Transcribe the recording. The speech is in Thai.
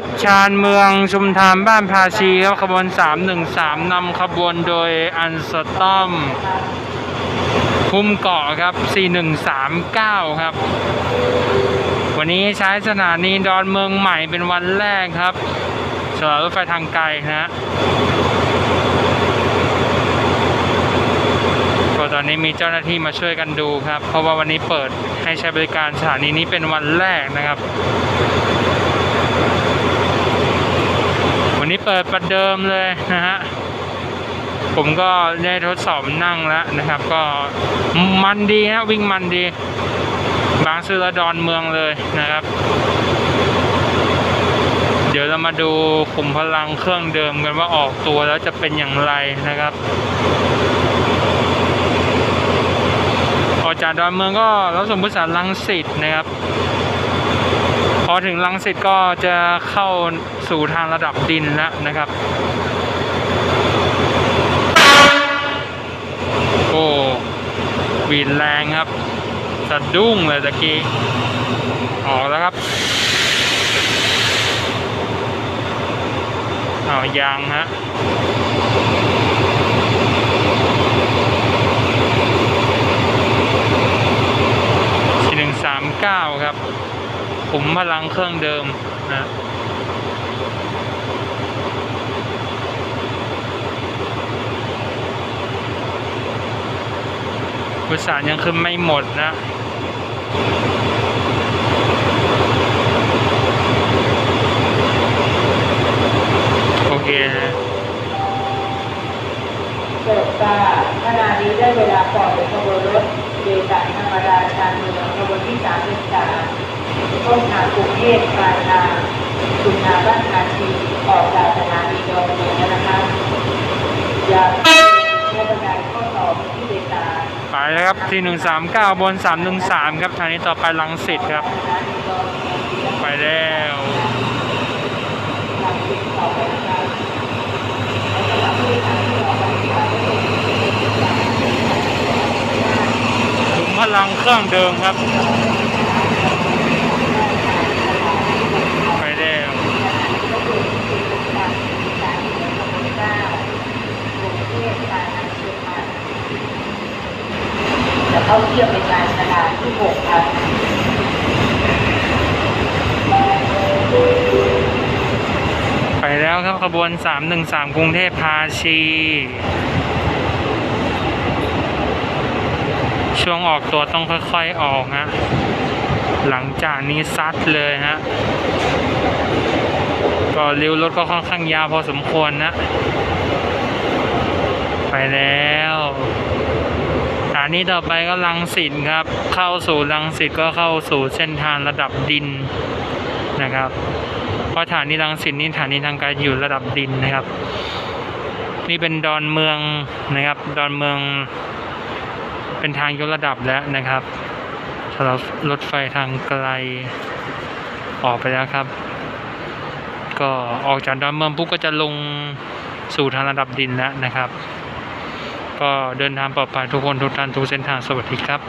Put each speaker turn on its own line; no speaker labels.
ถชานเมืองชุมทางบ้านภาชีครับขบวน 313นำขบวนโดยอันสตอมคุมเกาะครับ 4139 ครับ วันนี้ใช้สถานีดอนเมืองใหม่เป็นวันแรกครับสำหรับรถไฟทางไกลนะฮะก็ตอนนี้มีเจ้าหน้าที่มาช่วยกันดูครับ เพราะว่าวันนี้เปิดให้ใช้บริการสถานีนี้เป็นวันแรกนะครับ นี้เปิดประเดิมเลยนะฮะ ผมก็ได้ทดสอบนั่งแล้วนะครับ ก็มันดีฮะวิ่งมันดี บางซื่อและดอนเมืองเลยนะครับ เดี๋ยวเรามาดูขุมพลังเครื่องเดิมกันว่าออกตัวแล้วจะเป็นอย่างไรนะครับออกจากดอนเมืองก็รับสมพุทธสารลังสิตนะครับ อถึงลังสิตก็จะเข้าสู่ทางระดับดินแล้วนะครับ โอ้วีนแรงครับสะดุ้งเลยตะกี้ ออกแล้วครับเอายางฮะ สี่หนึ่งสามเก้าครับ ขุมพลังเครื่องเดิมนะบุษานยังขึ้นไม่หมดนะโอเคฮะ
เกิดว่าขณะนี้ได้เวลาปล่อยขบวนรถโดยสารธรรมดาชานเมืองขบวนที่สามสิบสาม ต้นทางกรุงเทพปายทางสุนาบ้านอาชีออกจากสถานีดอนเมืองนะคะอย่าเพื่อบันไดข้อสอบที่โดยสา
ไปแล้วครับทีหนึ่งสามเก้าบนสามหนึ่งสามครับทางนี้ต่อไปลังสิตครับ ไปแล้ว
ถานีดอนเมือง
พลังเครื่องเดิมครับ ไปแล้ว
แล้ว เขาเทียบในการตลาที่หกครับ
ไปแล้วครับขบวนสามหนึ่งสามกรุงเทพพาชี ช่วงออกตัวต้องค่อยๆออกฮะหลังจากนี้ซัดเลยฮะก็เร็วรถก็ค่อนข้างยาวพอสมควรนะ ไปแล้วานีต่อไปก็ลังสิตครับ เข้าสู่ลังสิตก็เข้าสู่เส้นทางระดับดินนะครับ เพราะฐานนี้รังสิตนี่ฐานีทางการอยู่ระดับดินนะครับ นี่เป็นดอนเมืองนะครับ ดอนเมือง เป็นทางยกระดับแล้วนะครับสำหรับรถไฟทางไกลออกไปแล้วครับ ก็ออกจากดอนเมืองปุ๊บก็จะลงสู่ทางระดับดินแล้วนะครับ ก็เดินทางปลอดภัยทุกคนทุกท่านทุกเส้นทางสวัสดีครับ